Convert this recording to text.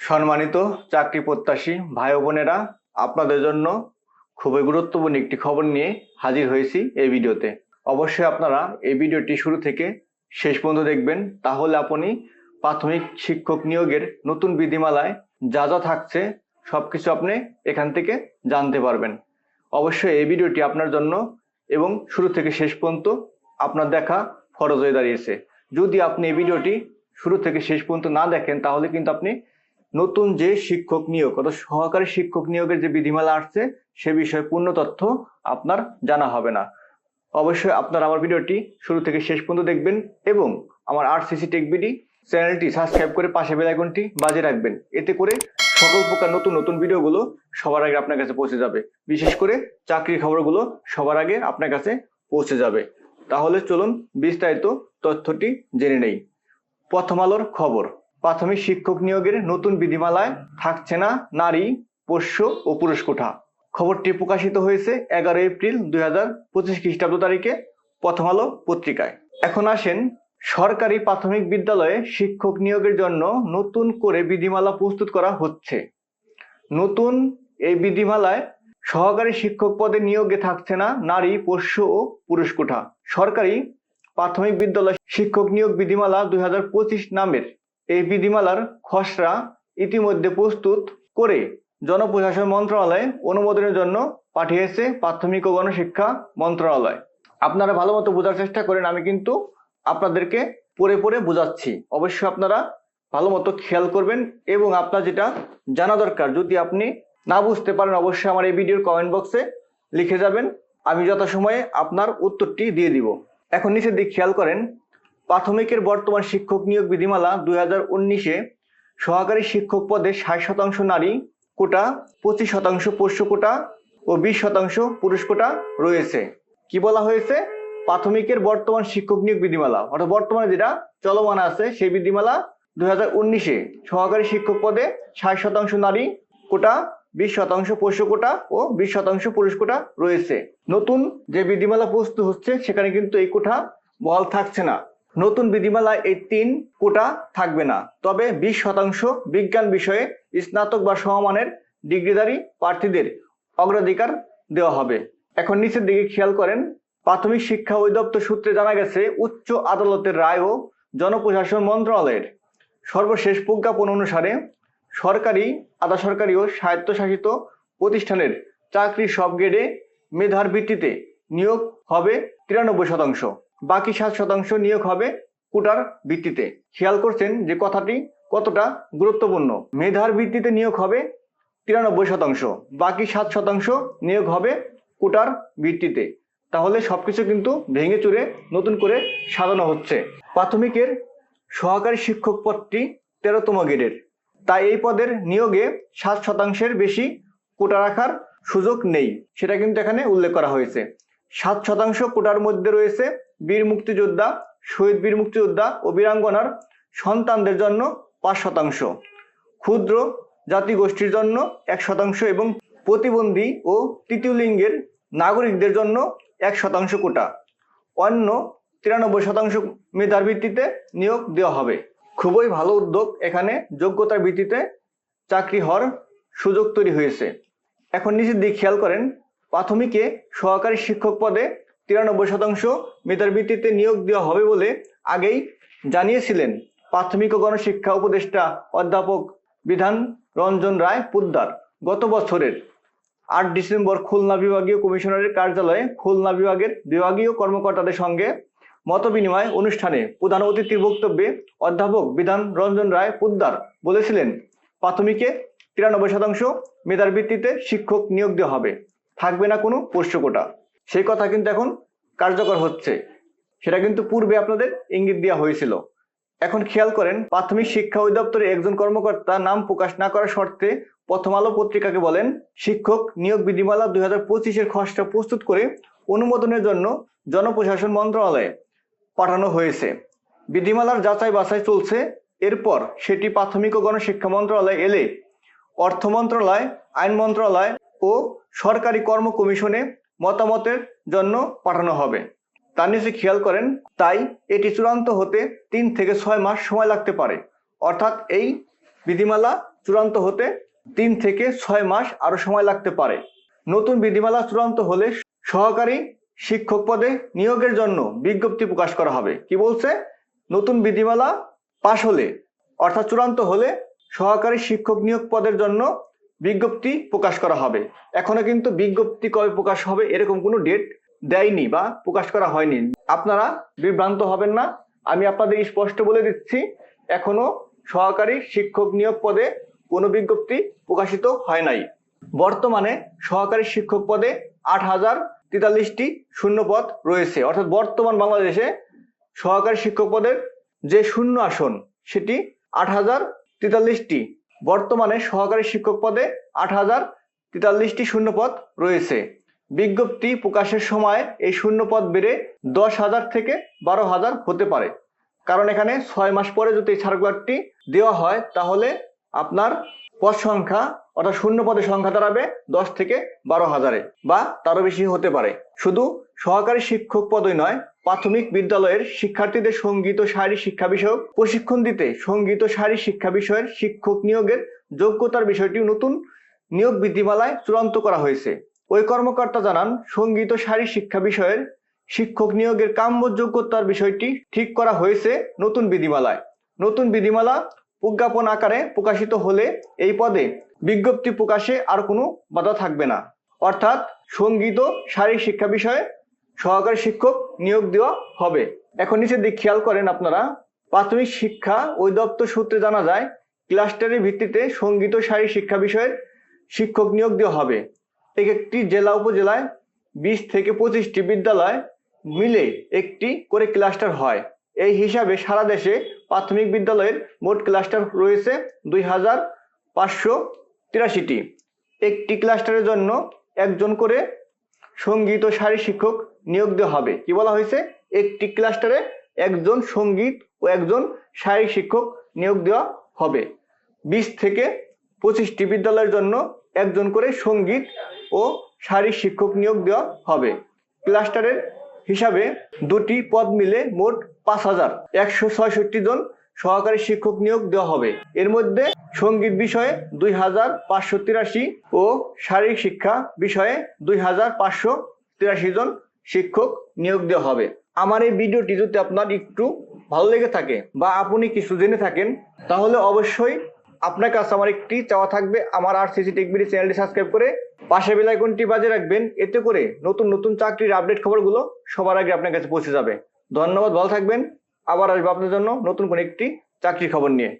সম্মানিত চাকরি প্রত্যাশী ভাই বোনেরা, আপনাদের জন্য খুবই গুরুত্বপূর্ণ একটি খবর নিয়ে হাজির হয়েছি এই ভিডিওতে। অবশ্যই আপনারা এই ভিডিওটি শুরু থেকে শেষ পর্যন্ত দেখবেন, তাহলে আপনি প্রাথমিক শিক্ষক নিয়োগের নতুন বিধিমালায় যা যা থাকছে সবকিছু আপনি এখান থেকে জানতে পারবেন। অবশ্যই এই ভিডিওটি আপনার জন্য এবং শুরু থেকে শেষ পর্যন্ত আপনার দেখা ফরজ হয়ে দাঁড়িয়েছে। যদি আপনি এই ভিডিওটি শুরু থেকে শেষ পর্যন্ত না দেখেন, তাহলে কিন্তু আপনি নতুন যে শিক্ষক নিয়োগ, অর্থাৎ সহকারী শিক্ষক নিয়োগের যে বিধিমালা আসছে, সে বিষয়ে পূর্ণ তথ্য আপনার জানা হবে না। অবশ্যই আপনার আমার ভিডিওটি শুরু থেকে শেষ পর্যন্ত দেখবেন এবং আমার আর সিসি টেক বিডি চ্যানেলটি সাবস্ক্রাইব করে পাশে বেল আইকনটি বাজে রাখবেন। এতে করে সকল প্রকার নতুন নতুন ভিডিওগুলো সবার আগে আপনার কাছে পৌঁছে যাবে। বিশেষ করে চাকরির খবরগুলো সবার আগে আপনার কাছে পৌঁছে যাবে। তাহলে চলুন বিস্তারিত তথ্যটি জেনে নেই। প্রথম আলোর খবর। প্রাথমিক শিক্ষক নিয়োগের নতুন বিধিমালায় থাকছে না নারী, পোষ্য ও পুরুষ কোঠা। খবরটি প্রকাশিত হয়েছে এগারো এপ্রিল দুই হাজার পঁচিশ খ্রিস্টাব্দ তারিখে, প্রথম আলো পত্রিকায়। এখন আসেন সরকারি প্রাথমিক বিদ্যালয়ে শিক্ষক নিয়োগের জন্য নতুন করে বিধিমালা প্রস্তুত করা হচ্ছে। নতুন এই বিধিমালায় সহকারী শিক্ষক পদে নিয়োগে থাকছে না নারী, পোষ্য ও পুরুষ কোঠা। সরকারি প্রাথমিক বিদ্যালয় শিক্ষক নিয়োগ বিধিমালা দুই হাজার পঁচিশ নামের এই বিধিমালার খসড়া ইতিমধ্যে প্রস্তুত করে জনপ্রশাসন মন্ত্রণালয়ে অনুমোদনের জন্য পাঠিয়েছে প্রাথমিক ও গণশিক্ষা মন্ত্রণালয়। আপনারা ভালো মতো বোঝার চেষ্টা করেন, আমি কিন্তু আপনাদেরকে পড়ে পড়ে বোঝাচ্ছি। অবশ্যই আপনারা ভালো মতো খেয়াল করবেন এবং আপনার যেটা জানা দরকার, যদি আপনি না বুঝতে পারেন, অবশ্যই আমার এই ভিডিওর কমেন্ট বক্সে লিখে যাবেন। আমি যথাসময়ে আপনার উত্তরটি দিয়ে দিব। এখন নিচের দিক খেয়াল করেন প্রাথমিকের বর্তমান শিক্ষক নিয়োগ বিধিমালা দুই হাজার উনিশে সহকারী শিক্ষক পদে ষাট শতাংশ নারী কোটা, পঁচিশ শতাংশ পোষ্য কোটা ও বিশ শতাংশ পুরুষ কোটা রয়েছে। কি বলা হয়েছে? প্রাথমিকের বর্তমান শিক্ষক নিয়োগ বিধিমালা, অর্থাৎ বর্তমানে যেটা চলমান আছে সেই বিধিমালা দুই হাজার উনিশে সহকারী শিক্ষক পদে ষাট শতাংশ নারী কোটা, বিশ শতাংশ পোষ্য কোটা ও বিশ শতাংশ পুরুষ কোটা রয়েছে। নতুন যে বিধিমালা প্রস্তুত হচ্ছে সেখানে কিন্তু এই কোঠা বহাল থাকছে না। নতুন বিধিমালায় এই তিন কোটা থাকবে না। তবে বিশ শতাংশ বিজ্ঞান বিষয়ে স্নাতক বা সমমানের ডিগ্রিধারী প্রার্থীদের অগ্রাধিকার দেওয়া হবে। এখন নিচের দিকে খেয়াল করেন, প্রাথমিক শিক্ষা অধিদপ্তর সূত্রে জানা গেছে, উচ্চ আদালতের রায় ও জনপ্রশাসন মন্ত্রণালয়ের সর্বশেষ প্রজ্ঞাপন অনুসারে সরকারি আধা সরকারি ও স্বায়ত্তশাসিত প্রতিষ্ঠানের চাকরি সব গ্রেডে মেধার ভিত্তিতে নিয়োগ হবে তিরানব্বই শতাংশ। বাকি সাত শতাংশ নিয়োগ হবে কোটার ভিত্তিতে। খেয়াল করছেন যে কথাটি কতটা গুরুত্বপূর্ণ। মেধার ভিত্তিতে নিয়োগ হবে তিরানব্বই শতাংশ, বাকি সাত শতাংশ নিয়োগ হবে কোটার ভিত্তিতে। তাহলে সবকিছু কিন্তু ভেঙে চুরে নতুন করে সাজানো হচ্ছে। প্রাথমিকের সহকারী শিক্ষক পদটি তেরোতম গ্রেডের। তাই এই পদের নিয়োগে সাত শতাংশের বেশি কোটা রাখার সুযোগ নেই, সেটা কিন্তু এখানে উল্লেখ করা হয়েছে। সাত শতাংশ কোটার মধ্যে রয়েছে বীর মুক্তিযোদ্ধা, শহীদ বীর মুক্তিযোদ্ধা ও বীরাঙ্গনার সন্তানদের জন্য পাঁচ শতাংশ। ক্ষুদ্র জাতিগোষ্ঠীর জন্য এক শতাংশ এবং প্রতিবন্ধী ও তৃতীয় লিঙ্গের নাগরিকদের জন্য এক শতাংশ কোটা। অন্য তিরানব্বই শতাংশ মেধার ভিত্তিতে নিয়োগ দেওয়া হবে। খুবই ভালো উদ্যোগ এখানে যোগ্যতার ভিত্তিতে চাকরি হওয়ার সুযোগ তৈরি হয়েছে। এখন নিচের দিক খেয়াল করেন, প্রাথমিকে সহকারী শিক্ষক পদে তিরানব্বই শতাংশ মেধার ভিত্তিতে নিয়োগ দেওয়া হবে বলে আগেই জানিয়েছিলেন প্রাথমিক ও গণশিক্ষা উপদেষ্টা অধ্যাপক বিধান রঞ্জন রায় পুদ্দার। গত বছরের আট ডিসেম্বর খুলনা বিভাগীয় কমিশনারের কার্যালয়ে খুলনা বিভাগের বিভাগীয় কর্মকর্তাদের সঙ্গে মতবিনিময় অনুষ্ঠানে প্রধান অতিথির বক্তব্যে অধ্যাপক বিধান রঞ্জন রায় পুদ্দার বলেছিলেন, প্রাথমিকে তিরানব্বই শতাংশ মেধার ভিত্তিতে শিক্ষক নিয়োগ দেওয়া হবে। থাকবে না কোনো পোষ্য কোটা সেই কথা কিন্তু এখন কার্যকর হচ্ছে। সেটা কিন্তু পূর্বে আপনাদের ইঙ্গিত দেওয়া হয়েছিল। এখন খেয়াল করেন, প্রাথমিক শিক্ষা অধিদপ্তরের একজন কর্মকর্তা নাম প্রকাশ না করার শর্তে প্রথম আলো পত্রিকাকে বলেন, শিক্ষক নিয়োগ বিধিমালা দুই হাজার পঁচিশের খসড়া প্রস্তুত করে অনুমোদনের জন্য জনপ্রশাসন মন্ত্রণালয়ে পাঠানো হয়েছে। বিধিমালার যাচাই বাছাই চলছে। এরপর সেটি প্রাথমিক ও গণশিক্ষা মন্ত্রণালয় এলে অর্থ মন্ত্রণালয়, আইন মন্ত্রণালয় ও সরকারি কর্ম কমিশনে মতামতের জন্য পাঠানো হবে। তার নিচে খেয়াল করেন, তাই এটি চূড়ান্ত হতে তিন থেকে ছয় মাস সময় লাগতে পারে। অর্থাৎ এই বিধিমালা চূড়ান্ত হতে তিন থেকে ছয় মাস আরও সময় লাগতে পারে। নতুন বিধিমালা চূড়ান্ত হলে সহকারী শিক্ষক পদে নিয়োগের জন্য বিজ্ঞপ্তি প্রকাশ করা হবে। কি বলছে? নতুন বিধিমালা পাশ হলে, অর্থাৎ চূড়ান্ত হলে সহকারী শিক্ষক নিয়োগ পদের জন্য বিজ্ঞপ্তি প্রকাশ করা হবে। এখনও কিন্তু বিজ্ঞপ্তি কবে প্রকাশ হবে এরকম কোনো ডেট দেয়নি বা প্রকাশ করা হয়নি। আপনারা বিভ্রান্ত হবেন না। আমি আপনাদের স্পষ্ট বলে দিচ্ছি, এখনও সহকারী শিক্ষক নিয়োগ পদে কোনো বিজ্ঞপ্তি প্রকাশিত হয় নাই। বর্তমানে সহকারী শিক্ষক পদে আট হাজার তেতাল্লিশটি শূন্য পদ রয়েছে। অর্থাৎ বর্তমান বাংলাদেশে সহকারী শিক্ষক পদের যে শূন্য আসন, সেটি আট হাজার তেতাল্লিশটি। বর্তমানে সহকারী শিক্ষক পদে আট হাজার তেতাল্লিশটি শূন্য পদ রয়েছে। বিজ্ঞপ্তি প্রকাশের সময় এই শূন্যপদ বেড়ে দশ হাজার থেকে বারো হাজার হতে পারে। কারণ এখানে ছয় মাস পরে যদি সার্কুলারটি দেওয়া হয়, তাহলে আপনার পদ সংখ্যা অর্থাৎ শূন্য পদের সংখ্যা দাঁড়াবে দশ থেকে বারো হাজারে বা তারও বেশি হতে পারে। শুধু সহকারী শিক্ষক পদই নয়, প্রাথমিক বিদ্যালয়ের শিক্ষার্থীদের সংগীত ও শারীরিক শিক্ষা বিষয়ক প্রশিক্ষণ দিতে সংগীত ও শারীরিক শিক্ষা বিষয়ের শিক্ষক নিয়োগের যোগ্যতার বিষয়টি নতুন নিয়োগ বিধিমালায় চূড়ান্ত করা হয়েছে। ওই কর্মকর্তা জানান, সংগীত ও শারীরিক শিক্ষা বিষয়ের শিক্ষক নিয়োগের কাম্য যোগ্যতার বিষয়টি ঠিক করা হয়েছে নতুন বিধিমালায় নতুন বিধিমালা প্রজ্ঞাপন আকারে প্রকাশিত হলে এই পদে বিজ্ঞপ্তি প্রকাশে আর কোনো বাধা থাকবে না। অর্থাৎ সংগীত ও শারীরিক শিক্ষা বিষয়ে সহকারী শিক্ষক নিয়োগ দেওয়া হবে। এখন নিচের দিক খেয়াল করেন আপনারা। প্রাথমিক শিক্ষা অধিদপ্তর সূত্রে জানা যায়, ক্লাস্টারের ভিত্তিতে সংগীত ও শারীরিক শিক্ষা বিষয়ের শিক্ষক নিয়োগ দেওয়া হবে। এক একটি জেলা উপজেলায় বিশ থেকে পঁচিশটি বিদ্যালয় মিলে একটি করে ক্লাস্টার হয়। এই হিসাবে সারা দেশে প্রাথমিক বিদ্যালয়ের মোট ক্লাস্টার রয়েছে দুই হাজার পাঁচশো তিরাশিটি। একটি ক্লাস্টারের জন্য একজন করে সংগীত ও শারীরিক শিক্ষক নিয়োগ দেওয়া হবে। কি বলা হয়েছে? একটি ক্লাস্টারে একজন সংগীত ও একজন শারীরিক শিক্ষক নিয়োগ দেওয়া হবে। বিশ থেকে পঁচিশটি বিদ্যালয়ের জন্য একজন করে সংগীত ও শারীরিক শিক্ষক নিয়োগ দেওয়া হবে। ক্লাস্টারের হিসাবে দুটি পদ মিলে মোট পাঁচ হাজার একশো ছয়ষট্টি জন সহকারী শিক্ষক নিয়োগ দেওয়া হবে। এর মধ্যে সংগীত বিষয়ে দুই হাজার পাঁচশো তিরাশি ও শারীরিক শিক্ষা বিষয়ে দুই হাজার পাঁচশো তিরাশি জন শিক্ষক নিয়োগ দেওয়া হবে। আমার এই ভিডিওটি যদি আপনার একটু ভালো লেগে থাকে বা আপনি কিছু জেনে থাকেন, তাহলে অবশ্যই আপনার কাছে আমার একটি চাওয়া থাকবে। আমার আর সিসি টেকবিডি চ্যানেলটি সাবস্ক্রাইব করে পাশে বেল আইকনটি বাজে রাখবেন, এতে করে নতুন নতুন চাকরির আপডেট খবরগুলো সবার আগে আপনার কাছে পৌঁছে যাবে। ধন্যবাদ, ভালো থাকবেন। আবার আসব আপনার জন্য নতুন কোন একটি চাকরির খবর নিয়ে।